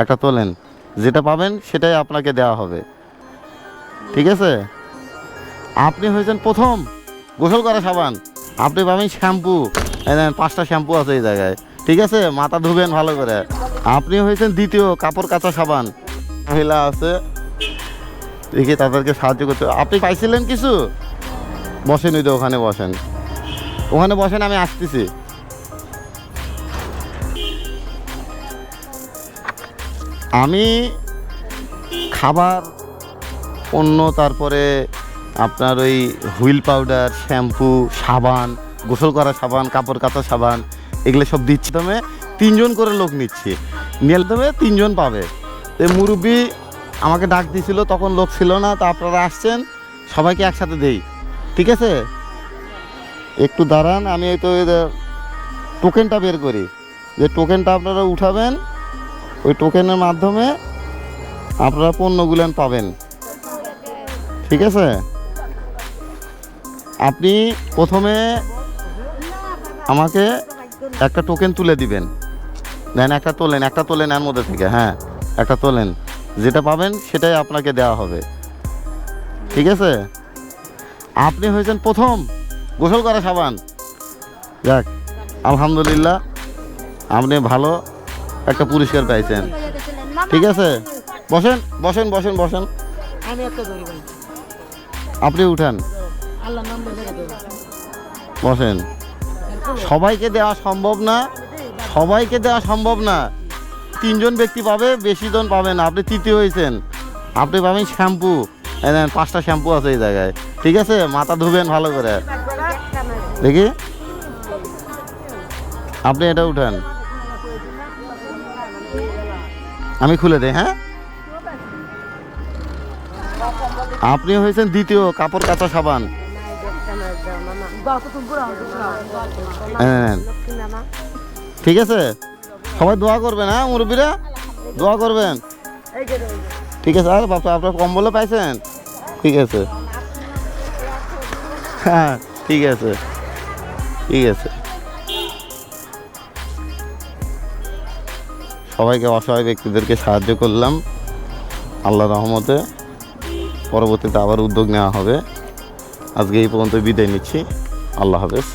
একটা তোলেন। যেটা পাবেন সেটাই আপনাকে দেওয়া হবে। ঠিক আছে? আপনি হয়েছেন প্রথম। গোসল করা সাবান। আপনি পাবেন শ্যাম্পু। পাঁচটা শ্যাম্পু আছে এই জায়গায়। ঠিক আছে? মাথা ধুবেন ভালো করে। আপনি হয়েছেন দ্বিতীয়, কাপড় কাচা সাবান। মহিলা আছে। দেখি তাদেরকে সাহায্য করতে আপনি পাইছিলেন কিছু? বসেন ওই ওখানে বসেন। ওখানে বসেন, আমি আসতেছি। আমি খাবার পণ্য তারপরে আপনার ওই হুইল পাউডার, শ্যাম্পু, সাবান, গোসল করা সাবান, কাপড় কাচা সাবান, এগুলো সব দিচ্ছি। তবে তিনজন করে লোক নিচ্ছি। নিয়ে তবে তিনজন পাবে। তো মুরব্বী আমাকে ডাক দিছিল, তখন লোক ছিল না, তা আপনারা আসছেন, সবাইকে একসাথে দেই। ঠিক আছে? একটু দাঁড়ান, আমি এই তো টোকেনটা বের করি। যে টোকেনটা আপনারা উঠাবেন ওই টোকেনের মাধ্যমে আপনারা পণ্যগুলান পাবেন। ঠিক আছে? আপনি প্রথমে আমাকে একটা টোকেন তুলে দিবেন। দেন একটা তোলেন একটা তোলেন এর মধ্যে থেকে হ্যাঁ একটা তোলেন। যেটা পাবেন সেটাই আপনাকে দেওয়া হবে। ঠিক আছে? আপনি হয়েছেন প্রথম। গোসল করা সাবান। যাক, আলহামদুলিল্লাহ, আপনি ভালো। একটা পুরস্কার পাইছেন। ঠিক আছে? বসেন বসেন বসেন বসেন। আমি একটা আপনি উঠান। বসেন। সবাইকে দেওয়া সম্ভব না। সবাইকে দেওয়া সম্ভব না। তিনজন ব্যক্তি পাবে বেশি জন পাবেন আপনি তৃতীয় হয়েছেন। আপনি পাবেন শ্যাম্পু। পাঁচটা শ্যাম্পু আছে এই জায়গায়। ঠিক আছে? মাথা ধুবেন ভালো করে। দেখি। আপনি এটা উঠান। আমি খুলে দেই হ্যাঁ? আপনি হয়েছেন দ্বিতীয় কাপড় কাচা সাবান। ঠিক আছে? সবাই দোয়া করবেন হ্যাঁ মুরব্বীরা? দোয়া করবেন। ঠিক আছে, আর বাপা, আপনার কম্বলে পাইছেন? ঠিক আছে। হ্যাঁ ঠিক আছে। ঠিক আছে। সবাইকে অসহায় ব্যক্তিদেরকে সাহায্য করলাম। আল্লাহ রহমতে পরবর্তীতে আবার উদ্যোগ নেওয়া হবে। আজকে এই পর্যন্ত বিদায় নিচ্ছি। আল্লাহ হাফেজ।